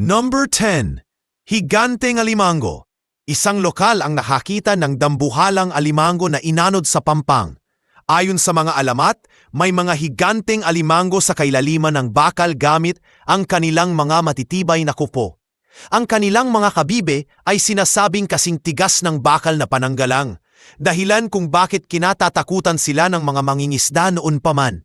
Number 10. Higanteng alimango. Isang lokal ang nakakita ng dambuhalang alimango na inanod sa pampang. Ayon sa mga alamat, may mga higanteng alimango sa kailaliman ng bakal gamit ang kanilang mga matitibay na kupo. Ang kanilang mga kabibe ay sinasabing kasing tigas ng bakal na pananggalang, dahilan kung bakit kinatatakutan sila ng mga mangingisda noon pa man.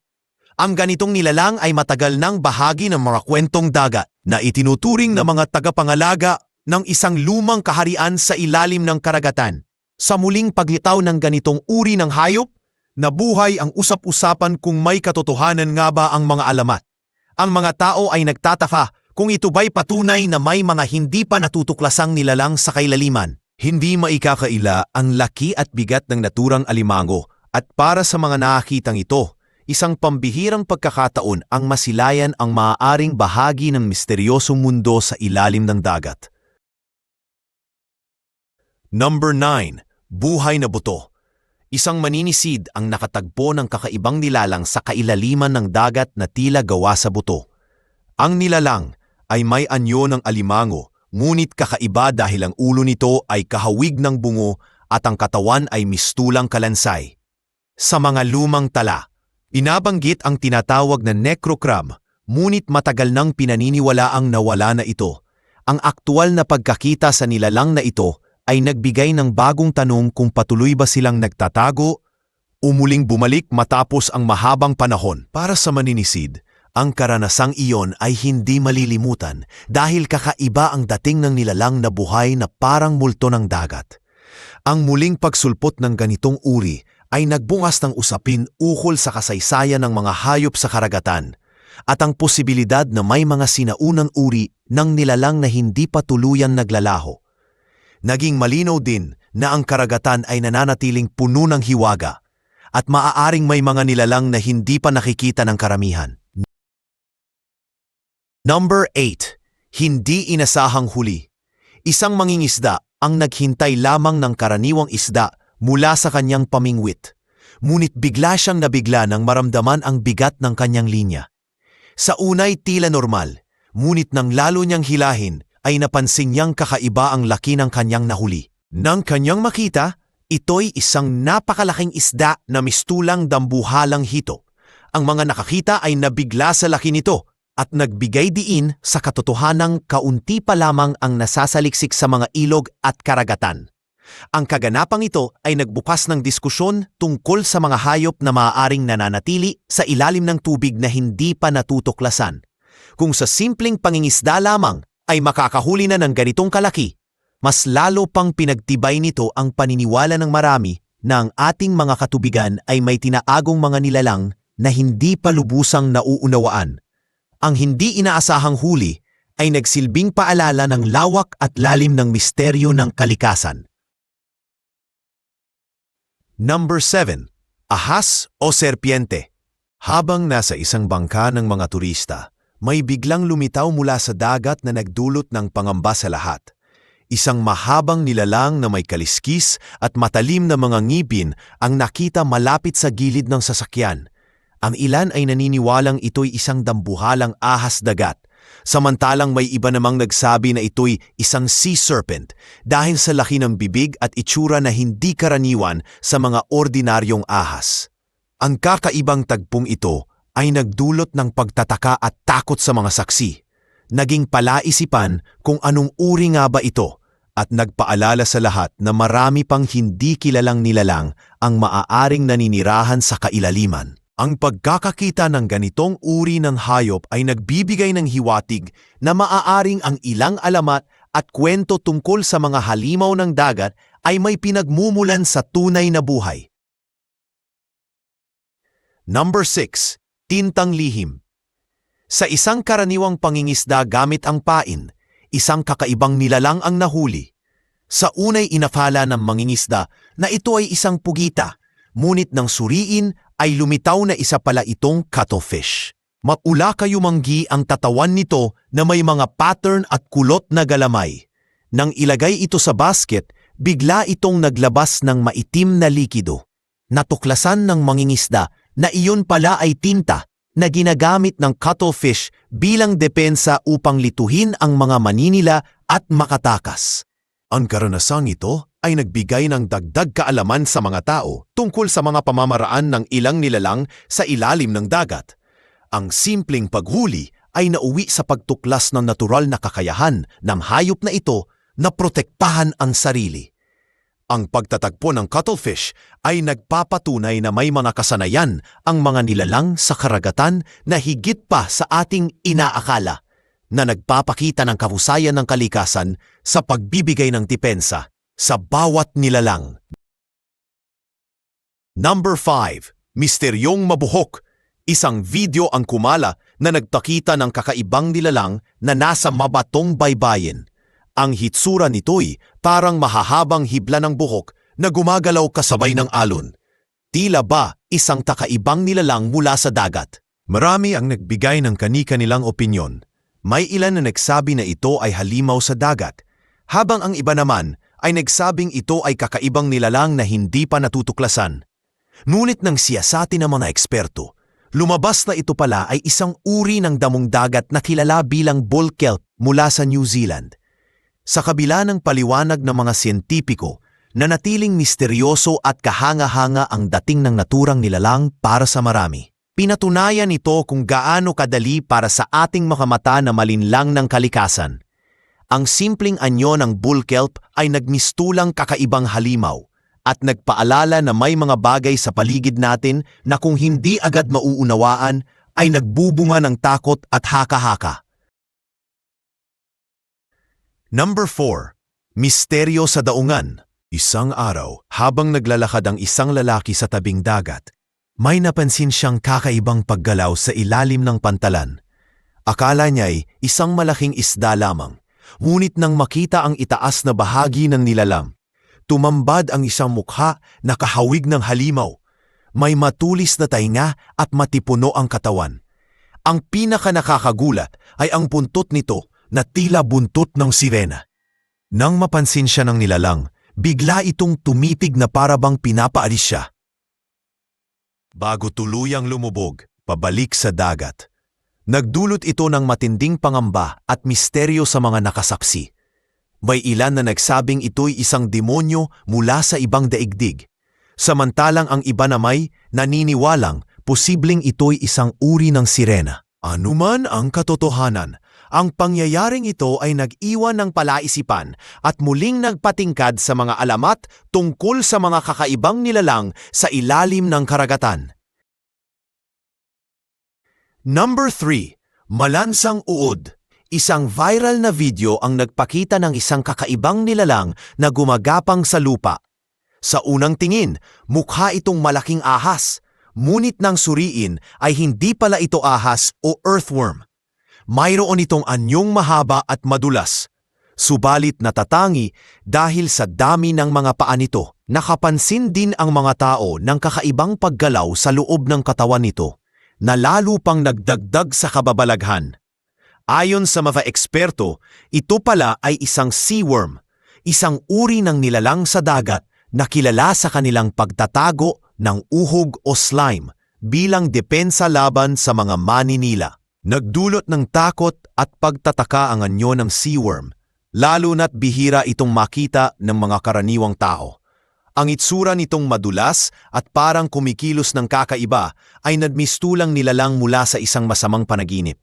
Ang ganitong nilalang ay matagal nang bahagi ng mga kwentong dagat na itinuturing na mga tagapangalaga ng isang lumang kaharian sa ilalim ng karagatan. Sa muling paglitaw ng ganitong uri ng hayop, nabuhay ang usap-usapan kung may katotohanan nga ba ang mga alamat. Ang mga tao ay nagtataka kung ito ba'y patunay na may mga hindi pa natutuklasang nilalang sa kailaliman. Hindi maikakaila ang laki at bigat ng naturang alimango at para sa mga nakakitang ito, isang pambihirang pagkakataon ang masilayan ang maaaring bahagi ng misteryosong mundo sa ilalim ng dagat. Number 9. Buhay na buto. Isang maninisid ang nakatagpo ng kakaibang nilalang sa kailaliman ng dagat na tila gawa sa buto. Ang nilalang ay may anyo ng alimango, ngunit kakaiba dahil ang ulo nito ay kahawig ng bungo at ang katawan ay mistulang kalansay. Sa mga lumang tala, inabanggit ang tinatawag na necrocram, ngunit matagal nang pinaniniwala ang nawala na ito. Ang aktual na pagkakita sa nilalang na ito ay nagbigay ng bagong tanong kung patuloy ba silang nagtatago, umuling bumalik matapos ang mahabang panahon. Para sa maninisid, ang karanasang iyon ay hindi malilimutan dahil kakaiba ang dating ng nilalang na buhay na parang multo ng dagat. Ang muling pagsulpot ng ganitong uri ay nagbungas ng usapin ukol sa kasaysayan ng mga hayop sa karagatan at ang posibilidad na may mga sinaunang uri ng nilalang na hindi pa tuluyan naglalaho. Naging malinaw din na ang karagatan ay nananatiling puno ng hiwaga at maaaring may mga nilalang na hindi pa nakikita ng karamihan. Number 8. Hindi inasahang huli. Isang mangingisda ang naghintay lamang ng karaniwang isda mula sa kanyang pamingwit. Ngunit bigla siyang nabigla nang maramdaman ang bigat ng kanyang linya. Sa unay tila normal, ngunit nang lalo niyang hilahin ay napansin niyang kakaiba ang laki ng kanyang nahuli. Nang kanyang makita, ito'y isang napakalaking isda na mistulang dambuhalang hito. Ang mga nakakita ay nabigla sa laki nito at nagbigay diin sa katotohanang kaunti pa lamang ang nasasaliksik sa mga ilog at karagatan. Ang kaganapang ito ay nagbukas ng diskusyon tungkol sa mga hayop na maaaring nananatili sa ilalim ng tubig na hindi pa natutuklasan. Kung sa simpleng pangingisda lamang ay makakahuli na ng ganitong kalaki, mas lalo pang pinagtibay nito ang paniniwala ng marami na ang ating mga katubigan ay may tinaagong mga nilalang na hindi pa lubusang nauunawaan. Ang hindi inaasahang huli ay nagsilbing paalala ng lawak at lalim ng misteryo ng kalikasan. Number 7. Ahas o serpiente. Habang nasa isang bangka ng mga turista, may biglang lumitaw mula sa dagat na nagdulot ng pangamba sa lahat. Isang mahabang nilalang na may kaliskis at matalim na mga ngipin ang nakita malapit sa gilid ng sasakyan. Ang ilan ay naniniwalang ito'y isang dambuhalang ahas dagat, samantalang may iba namang nagsabi na ito'y isang sea serpent dahil sa laki ng bibig at itsura na hindi karaniwan sa mga ordinaryong ahas. Ang kakaibang tagpong ito ay nagdulot ng pagtataka at takot sa mga saksi. Naging palaisipan kung anong uri nga ba ito at nagpaalala sa lahat na marami pang hindi kilalang nilalang ang maaaring naninirahan sa kailaliman. Ang pagkakakita ng ganitong uri ng hayop ay nagbibigay ng hiwatig na maaaring ang ilang alamat at kwento tungkol sa mga halimaw ng dagat ay may pinagmumulan sa tunay na buhay. Number 6. Tintang lihim. Sa isang karaniwang pangingisda gamit ang pain, isang kakaibang nilalang ang nahuli. Sa unay inafala ng mangingisda na ito ay isang pugita, ngunit nang suriin ay lumitaw na isa pala itong cuttlefish. Maula kayo manggi ang tatawan nito na may mga pattern at kulot na galamay. Nang ilagay ito sa basket, bigla itong naglabas ng maitim na likido. Natuklasan ng mangingisda na iyon pala ay tinta na ginagamit ng cuttlefish bilang depensa upang lituhin ang mga maninila at makatakas. Ang karanasang ito ay nagbigay ng dagdag kaalaman sa mga tao tungkol sa mga pamamaraan ng ilang nilalang sa ilalim ng dagat. Ang simpleng paghuli ay nauwi sa pagtuklas ng natural na kakayahan ng hayop na ito na protektahan ang sarili. Ang pagtatagpo ng cuttlefish ay nagpapatunay na may mga kasanayan ang mga nilalang sa karagatan na higit pa sa ating inaakala na nagpapakita ng kahusayan ng kalikasan sa pagbibigay ng depensa sa bawat nilalang. Number 5. Misteryong Mabuhok Isang video ang kumala na nagpakita ng kakaibang nilalang na nasa mabatong baybayin. Ang hitsura nito'y parang mahahabang hibla ng buhok na gumagalaw kasabay ng alon. Tila ba isang kakaibang nilalang mula sa dagat? Marami ang nagbigay ng kanika-nilang opinyon. May ilan na nagsabi na ito ay halimaw sa dagat, habang ang iba naman ay nagsabing ito ay kakaibang nilalang na hindi pa natutuklasan. Ngunit nang siyasatin ng mga eksperto, lumabas na ito pala ay isang uri ng damong dagat na kilala bilang bull kelp mula sa New Zealand. Sa kabila ng paliwanag ng mga siyentipiko, nanatiling misteryoso at kahanga-hanga ang dating ng naturang nilalang para sa marami. Pinatunayan ito kung gaano kadali para sa ating mga mata na malinlang ng kalikasan. Ang simpleng anyo ng bull kelp ay nagmistulang kakaibang halimaw at nagpaalala na may mga bagay sa paligid natin na kung hindi agad mauunawaan ay nagbubunga ng takot at haka-haka. Number 4. Misteryo sa daungan. Isang araw, habang naglalakad ang isang lalaki sa tabing dagat, may napansin siyang kakaibang paggalaw sa ilalim ng pantalan. Akala niya'y isang malaking isda lamang, ngunit nang makita ang itaas na bahagi ng nilalang, tumambad ang isang mukha na kahawig ng halimaw. May matulis na tainga at matipuno ang katawan. Ang pinaka nakakagulat ay ang puntot nito na tila buntot ng sirena. Nang mapansin siya ng nilalang, bigla itong tumitig na parabang pinapaalis siya. Bago tuluyang lumubog, pabalik sa dagat. Nagdulot ito ng matinding pangamba at misteryo sa mga nakasaksi. May ilan na nagsabing ito'y isang demonyo mula sa ibang daigdig. Samantalang ang iba na may naniniwalang posibleng ito'y isang uri ng sirena. Anuman ang katotohanan, ang pangyayaring ito ay nag-iwan ng palaisipan at muling nagpatingkad sa mga alamat tungkol sa mga kakaibang nilalang sa ilalim ng karagatan. Number 3. Malansang Uod Isang viral na video ang nagpakita ng isang kakaibang nilalang na gumagapang sa lupa. Sa unang tingin, mukha itong malaking ahas, ngunit nang suriin ay hindi pala ito ahas o earthworm. Mayroon itong anyong mahaba at madulas. Subalit natatangi dahil sa dami ng mga paa nito, nakapansin din ang mga tao ng kakaibang paggalaw sa loob ng katawan nito na lalo pang nagdagdag sa kababalaghan. Ayon sa mga eksperto, ito pala ay isang seaworm, isang uri ng nilalang sa dagat na kilala sa kanilang pagtatago ng uhog o slime bilang depensa laban sa mga maninila. Nagdulot ng takot at pagtataka ang anyo ng seaworm, lalo na't bihira itong makita ng mga karaniwang tao. Ang itsura nitong madulas at parang kumikilos ng kakaiba ay nadmistulang nilalang mula sa isang masamang panaginip.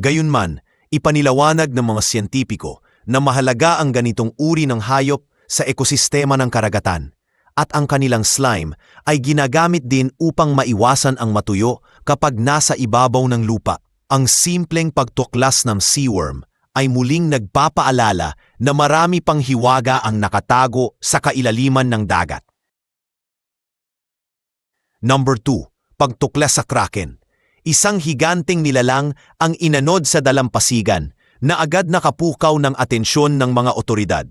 Gayunman, ipanilawanag ng mga siyentipiko na mahalaga ang ganitong uri ng hayop sa ekosistema ng karagatan at ang kanilang slime ay ginagamit din upang maiwasan ang matuyo kapag nasa ibabaw ng lupa. Ang simpleng pagtuklas ng seaworm ay muling nagpapaalala na marami pang hiwaga ang nakatago sa kailaliman ng dagat. Number 2. Pagtuklas sa kraken. Isang higanting nilalang ang inanod sa dalampasigan na agad nakapukaw ng atensyon ng mga otoridad.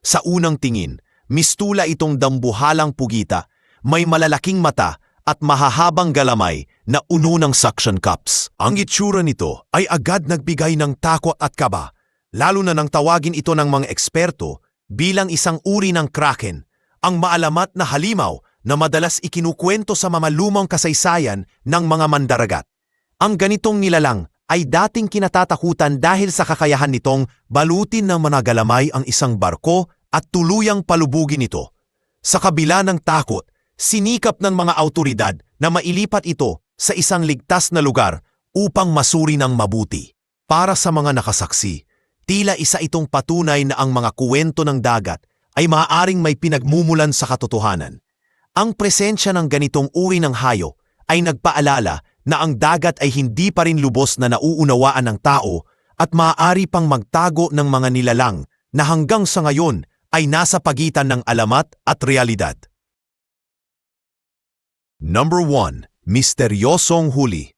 Sa unang tingin, mistula itong dambuhalang pugita, may malalaking mata at mahahabang galamay na uno ng suction cups. Ang itsura nito ay agad nagbigay ng takot at kaba, lalo na nang tawagin ito ng mga eksperto bilang isang uri ng kraken, ang maalamat na halimaw na madalas ikinukwento sa mamalumang kasaysayan ng mga mandaragat. Ang ganitong nilalang ay dating kinatatakutan dahil sa kakayahan nitong balutin ng mga galamay ang isang barko at tuluyang palubugin ito. Sa kabila ng takot, sinikap ng mga autoridad na mailipat ito sa isang ligtas na lugar upang masuri ng mabuti. Para sa mga nakasaksi, tila isa itong patunay na ang mga kuwento ng dagat ay maaaring may pinagmumulan sa katotohanan. Ang presensya ng ganitong uri ng hayo ay nagpaalala na ang dagat ay hindi pa rin lubos na nauunawaan ng tao at maaari pang magtago ng mga nilalang na hanggang sa ngayon ay nasa pagitan ng alamat at realidad. Number 1. Misteryosong huli.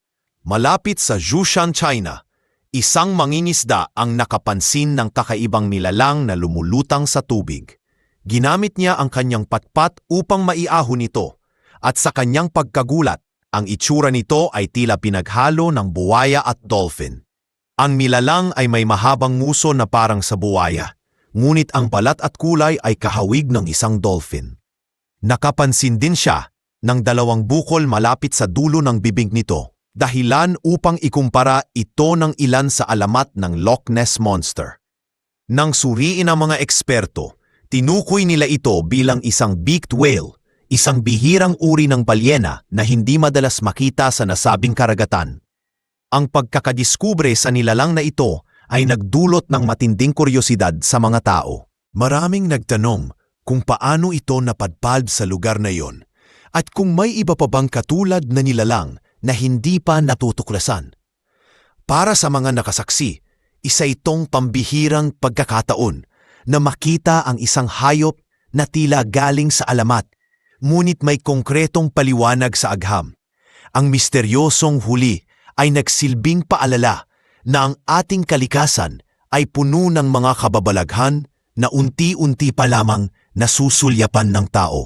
Malapit sa Jushan, China, isang mangingisda ang nakapansin ng kakaibang nilalang na lumulutang sa tubig. Ginamit niya ang kanyang patpat upang maiahon ito at sa kanyang pagkagulat, ang itsura nito ay tila pinaghalo ng buwaya at dolphin. Ang nilalang ay may mahabang nguso na parang sa buwaya, ngunit ang balat at kulay ay kahawig ng isang dolphin. Nakapansin din siya ng dalawang bukol malapit sa dulo ng bibig nito, dahilan upang ikumpara ito ng ilan sa alamat ng Loch Ness Monster. Nang suriin ang mga eksperto, tinukoy nila ito bilang isang beaked whale, isang bihirang uri ng balyena na hindi madalas makita sa nasabing karagatan. Ang pagkakadiskubre sa nilalang na ito ay nagdulot ng matinding kuryosidad sa mga tao. Maraming nagtanong kung paano ito napadpad sa lugar na iyon at kung may iba pa bang katulad na nilalang na hindi pa natutuklasan. Para sa mga nakasaksi, isa itong pambihirang pagkakataon na makita ang isang hayop na tila galing sa alamat, ngunit may konkretong paliwanag sa agham. Ang misteryosong huli ay nagsilbing paalala na ang ating kalikasan ay puno ng mga kababalaghan na unti-unti pa lamang nasusulyapan ng tao.